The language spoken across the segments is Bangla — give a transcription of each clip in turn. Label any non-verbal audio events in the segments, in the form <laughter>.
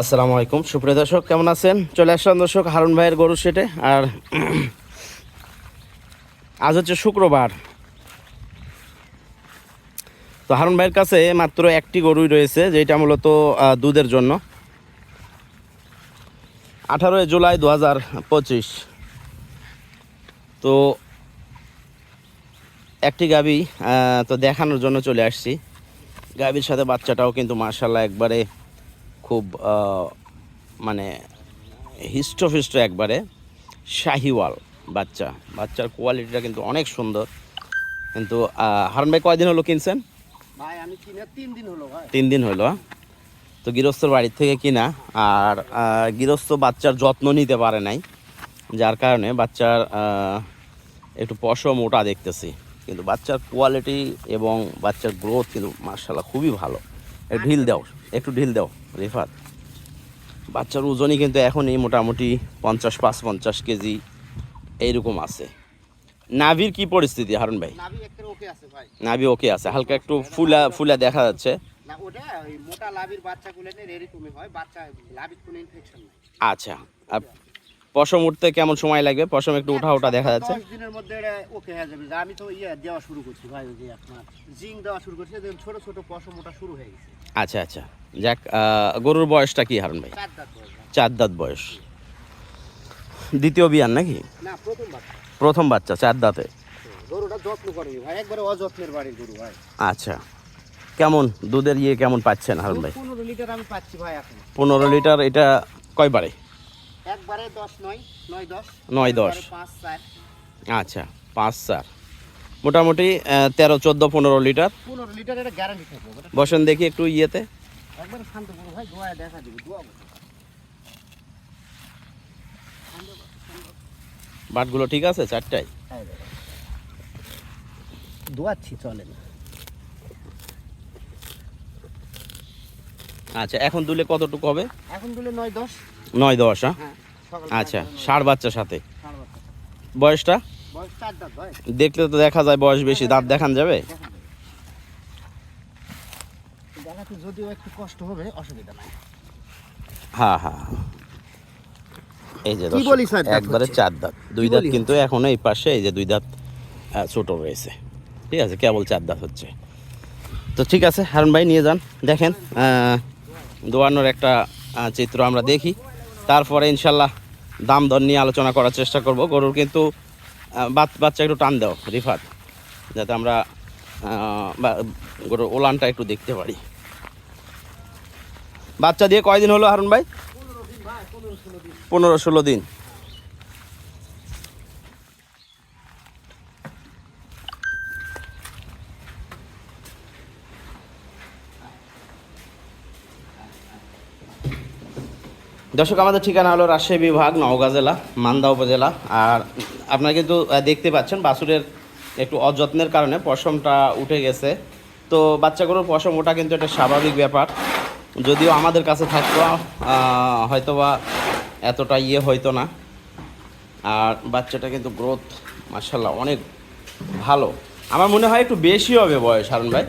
আসসালামু আলাইকুম। সুপ্রিয় দর্শক, কেমন আছেন? চলে আসলাম দর্শক হারুন ভাইয়ের গরু সেটে। আর আজ হচ্ছে শুক্রবার। তো হারুন ভাইয়ের কাছে মাত্র একটি গরুই রয়েছে, যেটা মূলত দুধের জন্য। আঠারোই জুলাই দু পঁচিশ। তো একটি গাবি তো দেখানোর জন্য চলে আসছি। গাবির সাথে বাচ্চাটাও কিন্তু মার্শাল্লাহ একবারে খুব মানে হিষ্টফিষ্ট একবারে শাহিওয়াল বাচ্চা। বাচ্চার কোয়ালিটিটা কিন্তু অনেক সুন্দর। কিন্তু হারুন ভাই কয়দিন হলো কিনছেন? ভাই আমি কিনে তিন দিন হলো ভাই। তিন দিন হলো? তো গৃহস্থর বাড়ির থেকে কিনা আর গৃহস্থ বাচ্চার যত্ন নিতে পারে নাই যার কারণে বাচ্চার একটু পশম ওটা দেখতেছি। কিন্তু বাচ্চার কোয়ালিটি এবং বাচ্চার গ্রোথ কিন্তু মার্শাল্লাহ খুবই ভালো। ঢিল দাও একটু ঢিল দাও রেফাত। বাচ্চার ওজনই কিন্তু এখনই মোটামুটি পঞ্চাশ পাঁচ পঞ্চাশ কেজি এইরকম আছে। নাভির কি পরিস্থিতি হারুন ভাই? নাভি ওকে আছে হালকা একটু ফুলা ফুলা দেখা যাচ্ছে। আচ্ছা পশম উঠতে কেমন সময় লাগবে? পশম একটু উঠা ওঠা দেখা যাচ্ছে। দিনের মধ্যে ওকে হয়ে যাবে। আমি তো ইয়ে দেওয়া শুরু করছি ভাই ওই যে আপনার জিং দেওয়া শুরু করছি ছোট ছোট পশম ওটা শুরু হয়ে গেছে। আচ্ছা আচ্ছা। যাক গরুর বয়সটা কি হারুন ভাই? চার দাঁত বয়স। দ্বিতীয় বিয়ান নাকি? না প্রথম বাচ্চা। প্রথম বাচ্চা চার দাঁতে। গরুটা যত্ন করবি ভাই একবারে অযত্নের বাড়ির গরু ভাই। আচ্ছা। কেমন দুধের ইয়ে কেমন পাচ্ছেন হারুন ভাই? পনেরো লিটার আমি পাচ্ছি ভাই এখন। পনেরো লিটার এটা কয়বারে একবারে দশ নয় নয় দশ নয় দশ। একবারে পাঁচ চার আচ্ছা পাঁচ চার মোটামুটি তেরো চোদ্দ পনেরো লিটার। পনেরো লিটার এটা গ্যারান্টি থাকবে বসেন দেখি একটু ইয়েতে। একবারে শান্ত করো ভাই দোয়া দেখা দিবি দোয়া বাটগুলো ঠিক আছে চারটায়? দোয়াচ্ছি চলে না আচ্ছা এখন দুলে কতটুকু হবে? এখন দিলে নয় দশ। নয় দশ হ্যাঁ? হ্যাঁ আচ্ছা ষাট বাচ্চার সাথে। বয়সটা? দেখলে তো দেখা যায় বয়স বেশি দাঁত দেখান যাবে? দেখা যাবে। দেখাতে যদিও একটু কষ্ট হবে অসুবিধা নাই। হ্যাঁ হ্যাঁ হ্যাঁ। এই যে একবারে চার দাঁত। দুই দাঁত কিন্তু এখনও এই পাশে এই যে দুই দাঁত ছোট রয়েছে। ঠিক আছে কেবল চার দাঁত হচ্ছে। তো ঠিক আছে হারুন ভাই নিয়ে যান দেখেন আহ, দোয়ানোর একটা চিত্র আমরা দেখি। তারপরে ইনশাল্লাহ দাম দর নিয়ে আলোচনা করার চেষ্টা করব। গরুর কিন্তু বাচ্চা একটু টান দাও, রিফাত, যাতে আমরা গরুর ওলানটা একটু দেখতে পারি। বাচ্চা দিয়ে কয়দিন হলো হারুন ভাই? পনেরো ষোলো দিন। দর্শক আমাদের ঠিকানা হলো রাজশাহী বিভাগ নওগাঁ জেলা মান্দা উপজেলা। আর আপনারা কিন্তু দেখতে পাচ্ছেন বাছুরের একটু অযত্নের কারণে পশমটা উঠে গেছে। তো বাচ্চাগুলোর পশম ওঠা কিন্তু একটা স্বাভাবিক ব্যাপার। যদিও আমাদের কাছে থাকতো হয়তোবা এতটা ইয়ে হইতো না। আর বাচ্চাটা কিন্তু গ্রোথ মার্শাল্লাহ অনেক ভালো। আমার মনে হয় একটু বেশি হবে বয়স হারুন ভাই।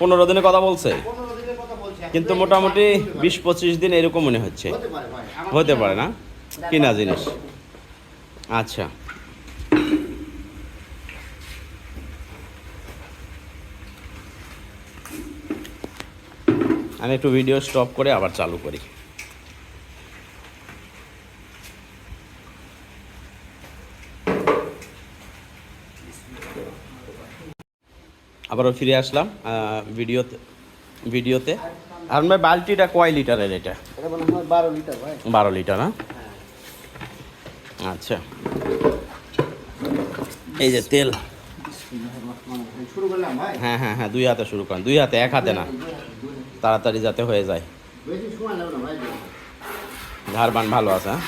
পনেরো দিনের কথা বলছে পনেরো দিনের কথা বলছে কিন্তু মোটামুটি বিশ পঁচিশ দিন এরকম মনে হচ্ছে। হতে পারে না? কিনা জিনিস? আচ্ছা। আমি একটু ভিডিও স্টপ করে আবার চালু করি। আবারও ফিরে আসলাম ভিডিওতে ভিডিওতে আর ভাই বালতিটা কয় লিটারের এটা? এটা বারো লিটার ভাই। বারো লিটার না? আচ্ছা। এই যে তেল। শুরু করলাম ভাই হ্যাঁ হ্যাঁ হ্যাঁ দুই হাতে শুরু করেন। দুই হাতে এক হাতে না? তাড়াতাড়ি যাতে হয়ে যায়। বেশি সময় লাগবে না ভাই। ধার বান ভালো আছে হ্যাঁ?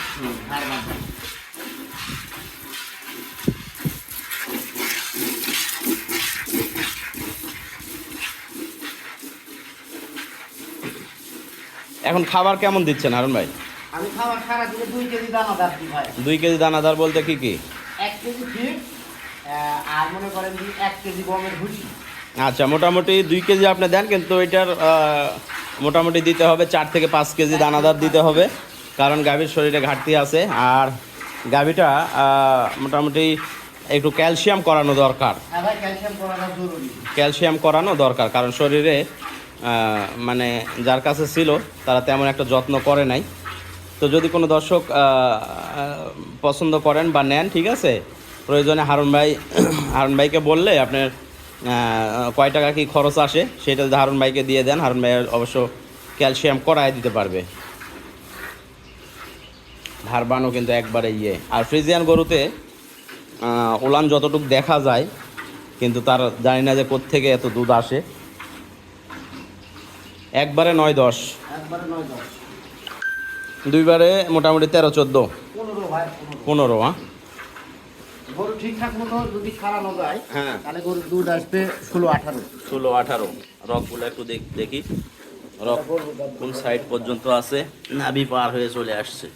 এখন খাবার কেমন দিচ্ছেন হারুন ভাই? আমি খাবার সারা দিনে দুই কেজি দানা দাচ্ছি ভাই। দুই কেজি দানাদার বলতে কি কি? এক কেজি ফিট আর মনে করেন এক কেজি গমের ভুসি। আচ্ছা মোটামুটি দুই কেজি আপনি দেন কিন্তু এটার মোটামুটি দিতে হবে চার থেকে পাঁচ কেজি দানাদার দিতে হবে কারণ গাভীর শরীরে ঘাটতি আছে। আর গাভীটা মোটামুটি একটু ক্যালসিয়াম করানো দরকার। হ্যাঁ ভাই ক্যালসিয়াম করাটা জরুরি। ক্যালসিয়াম করানো দরকার কারণ শরীরে মানে যার কাছে ছিল, তারা তেমন একটা যত্ন করে নাই। তো যদি কোনো দর্শক পছন্দ করেন বা নেন, ঠিক আছে? প্রয়োজনে হারুন ভাই, <clears throat> হারুন ভাইকে বললে আপনার কয় টাকা কি খরচ আসে, সেটা যদি হারুন ভাইকে দিয়ে দেন, হারুন ভাই অবশ্য ক্যালসিয়াম করায় দিতে পারবে। ধারবানও কিন্তু একবারে ইয়ে। আর ফ্রিজিয়ান গরুতে ওলান যতটুকু দেখা যায়, কিন্তু তার জানি না যে কোত্থেকে এত দুধ আসে। একবারে নয় দশ। দুইবারে মোটামুটি তেরো চোদ্দ। পনেরো হ্যাঁ গরু ঠিকঠাক মতো যদি খাওয়ানো যায় হ্যাঁ। তাহলে গরুর দুধ আসবে ষোলো আঠারো। ষোলো আঠারো। রকগুলো একটু দেখ দেখি। রক কোন সাইড পর্যন্ত আছে? নাভি পার হয়ে চলে আসছে।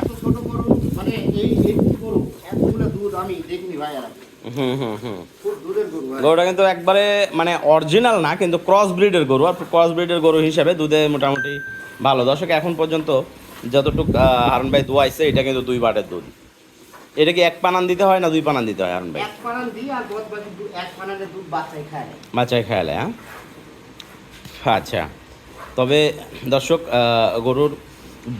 এত ছোট গরু মানে এই এই গরু এতগুলো দুধ আমি দেখিনি ভাই আর। গরুটা কিন্তু একবারে মানে অরিজিনাল না কিন্তু ক্রস ব্রিডের গরু। আর ক্রস ব্রিডের গরু হিসাবে দুধে মোটামুটি ভালো। দর্শক এখন পর্যন্ত যতটুকু হারুন ভাই দোয়াইছে এটা কিন্তু দুই বাটের দুধ। এটা কি এক পানান দিতে হয় না দুই পানান দিতে হয় হারুন ভাই? এক পানান দিই আর এক পানানের দুধ বাচ্চাই খায়। বাচ্চায় খেয়ালে হ্যাঁ? আচ্ছা। তবে দর্শক গরুর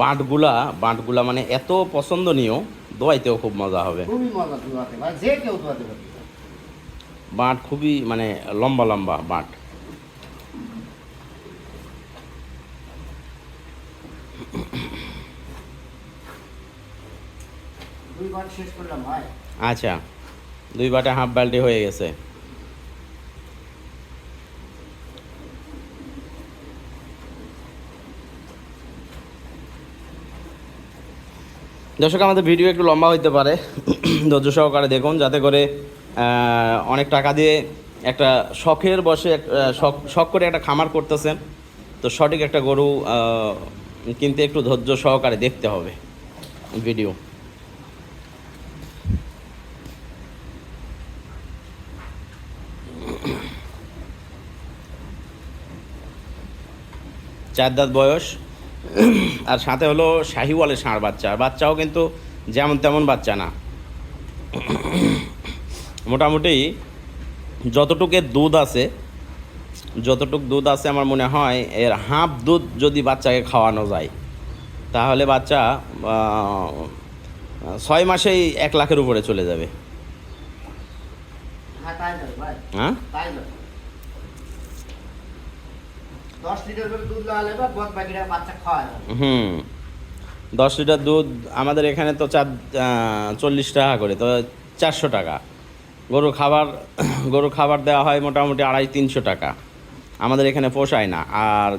বাঁটগুলা বাঁটগুলা মানে এত পছন্দনীয় দোয়াইতেও খুব মজা হবে। খুবই মজা দুয়াতে ভাই যে কেউ দুয়াতে পারবে বাঁট খুবই মানে লম্বা লম্বা বাঁট। আচ্ছা দুই বাটে হাফ বাল্টি হয়ে গেছে। দর্শক, আমাদের ভিডিও একটু লম্বা হইতে পারে। ধৈর্য সহকারে দেখুন, যাতে করে অনেক টাকা দিয়ে একটা শখের বসে শখ শখ করে একটা খামার করতেছেন। তো সঠিক একটা গরু কিনতে একটু ধৈর্য সহকারে দেখতে হবে ভিডিও। চার দাঁত বয়স। আর সাথে হলো শাহিওয়ালের ষাঁড় বাচ্চা। আর বাচ্চাও কিন্তু যেমন তেমন বাচ্চা না। মোটামুটি যতটুকু এর দুধ আছে যতটুক দুধ আছে আমার মনে হয় এর হাফ দুধ যদি বাচ্চাকে খাওয়ানো যায় তাহলে বাচ্চা ছয় মাসেই এক লাখের উপরে চলে যাবে। হ্যাঁ তাই যাবে ভাই হ্যাঁ তাই যাবে দশ লিটার হুম। দশ লিটার দুধ আমাদের এখানে তো চার চল্লিশ টাকা করে, তো চারশো টাকা। গরু খাবার <coughs> গরু খাবার দেওয়া হয় মোটামুটি আড়াই তিনশো টাকা। আমাদের এখানে পোষায় না। আর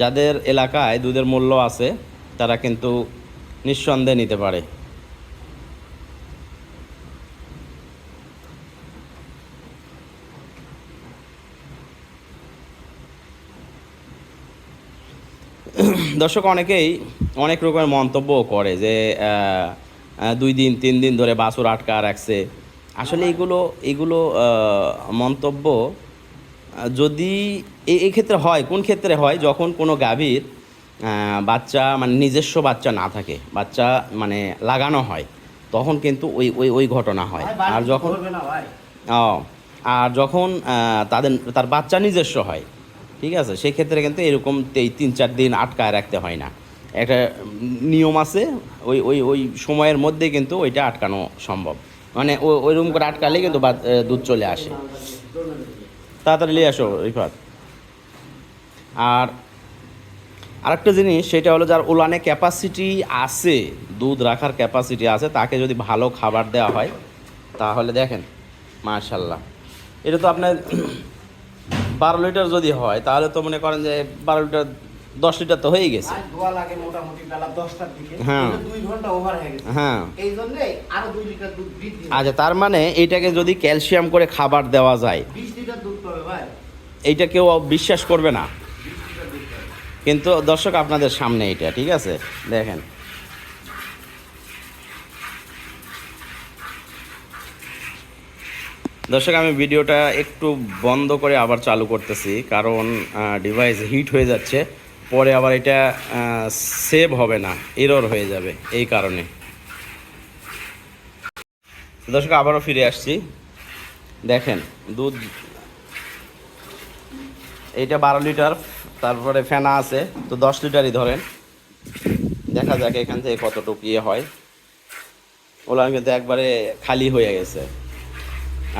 যাদের এলাকায় দুধের মূল্য আছে, তারা কিন্তু নিঃসন্দেহে নিতে পারে। দর্শক অনেকেই অনেক রকমের মন্তব্য করে যে দুই দিন তিন দিন ধরে বাছুর আটকা রাখছে। আসলে এগুলো এগুলো মন্তব্য যদি এই ক্ষেত্রে হয় কোন ক্ষেত্রে হয় যখন কোনো গাভীর বাচ্চা মানে নিজস্ব বাচ্চা না থাকে বাচ্চা মানে লাগানো হয় তখন কিন্তু ওই ওই ওই ঘটনা হয়। আর যখন ও আর যখন তাদের তার বাচ্চা নিজস্ব হয় ঠিক আছে? সেই ক্ষেত্রে কিন্তু এরকম তিন চার দিন আটকায় রাখতে হয় না। একটা নিয়ম আছে, ওই ওই ওই সময়ের মধ্যে কিন্তু ওইটা আটকানো সম্ভব। মানে ওই ওইরকম করে আটকালে কিন্তু দুধ চলে আসে। তাড়াতাড়ি নিয়ে আসো, রিফাত। আর আরেকটা জিনিস, সেটা হলো যার উলানে ক্যাপাসিটি আছে, দুধ রাখার ক্যাপাসিটি আছে, তাকে যদি ভালো খাবার দেওয়া হয়, তাহলে দেখেন মার্শাল্লাহ এটা তো আপনার বারো লিটার যদি হয় তাহলে তো মনে করেন যে বারো লিটার দশ লিটার তো হয়েই গেছে। ভাই লাগে মোটামুটি বেলা দশটার দিকে হ্যাঁ। দুই ঘণ্টা ওভার হয়ে গেছে। হ্যাঁ। এই জন্যে আরও দুই লিটার দুধ বৃদ্ধি আচ্ছা তার মানে এইটাকে যদি ক্যালসিয়াম করে খাবার দেওয়া যায় বিশ লিটার দুধ পাবে ভাই। এইটা কেউ বিশ্বাস করবে না। কিন্তু দর্শক আপনাদের সামনে এটা ঠিক আছে? দেখেন দর্শক, আমি ভিডিওটা একটু বন্ধ করে আবার চালু করতেছি, কারণ ডিভাইস হিট হয়ে যাচ্ছে, পরে আবার এটা সেভ হবে না এরর হয়ে যাবে, এই কারণে। দর্শক, আবারও ফিরে আসছি। দেখেন, দুধ, এইটা বারো লিটার, তারপরে ফেনা আছে, তো দশ লিটারই ধরেন। দেখা যাক এখান থেকে কতটুকু ইয়ে হয়। ওলা কিন্তু একবারে খালি হয়ে গেছে।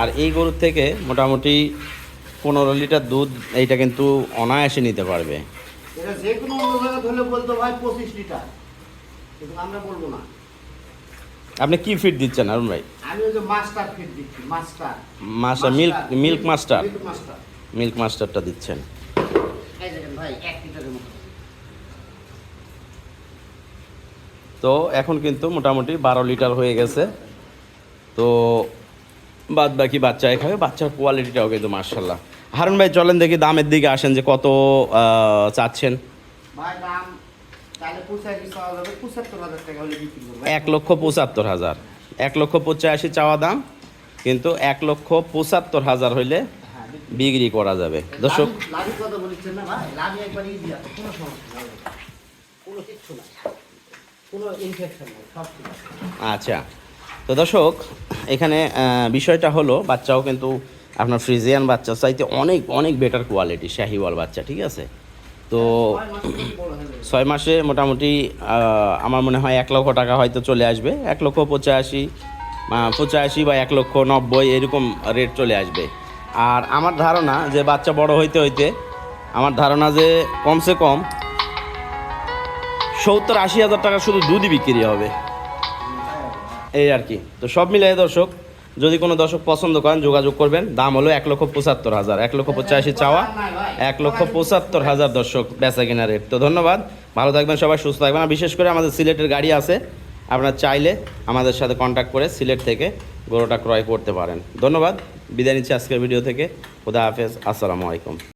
আর এই গরুর থেকে মোটামুটি পনেরো লিটার দুধ এইটা কিন্তু অনায়াসে নিতে পারবে। এটা যে কোনো অন্য জায়গা ধরলে বলতো ভাই পঁচিশ লিটার। কিন্তু আমরা বলব না। আপনি কি ফিট দিচ্ছেন অরুণ ভাই? আমি ওই যে মাস্টার ফিট দিচ্ছি master master milk milk master milk মাস্টারটা দিচ্ছেন। ভাই এক লিটারের মতো। তো এখন কিন্তু মোটামুটি বারো লিটার হয়ে গেছে। তো বাদ বাকি বাচ্চায় খাবে বাচ্চার কোয়ালিটিটাও কিন্তু মার্শাল্লাহ হারুন ভাই চলেন দেখি দামের দিকে আসেন যে কত চাচ্ছেন। এক লক্ষ পঁচাত্তর হাজার। এক লক্ষ পঁচাশি চাওয়া দাম কিন্তু এক লক্ষ পঁচাত্তর হাজার হইলে হ্যাঁ বিক্রি করা যাবে। দর্শক আচ্ছা। তো দর্শক, এখানে বিষয়টা হলো, বাচ্চাও কিন্তু আপনার ফ্রিজিয়ান বাচ্চা, চাইতে অনেক অনেক বেটার কোয়ালিটি শাহিওয়াল বাচ্চা, ঠিক আছে? তো ছয় মাস মোটামুটি আমার মনে হয় এক লক্ষ টাকা হয়তো চলে আসবে, এক লক্ষ পঁচাশি পঁচাশি বা এক লক্ষ নব্বই, এরকম রেট চলে আসবে। আর আমার ধারণা যে বাচ্চা বড় হইতে হইতে, আমার ধারণা যে কমসে কম সত্তর আশি হাজার টাকা শুধু দুধই বিক্রি হবে। এই আর কি। তো সব মিলিয়ে দর্শক, যদি কোনো দর্শক পছন্দ করেন, যোগাযোগ করবেন। দাম হলো এক লক্ষ পঁচাত্তর হাজার। এক লক্ষ পঁচাশি চাওয়া, এক লক্ষ পঁচাত্তর হাজার দর্শক বেচা কেনা রেট তো ধন্যবাদ। ভালো থাকবেন সবাই, সুস্থ থাকবেন। আর বিশেষ করে আমাদের সিলেটের গাড়ি আছে। আপনারা চাইলে আমাদের সাথে কন্ট্যাক্ট করে সিলেট থেকে গরুটা ক্রয় করতে পারেন। ধন্যবাদ। বিদায় নিচ্ছি আজকের ভিডিও থেকে। খুদা হাফেজ। আসসালামু আলাইকুম।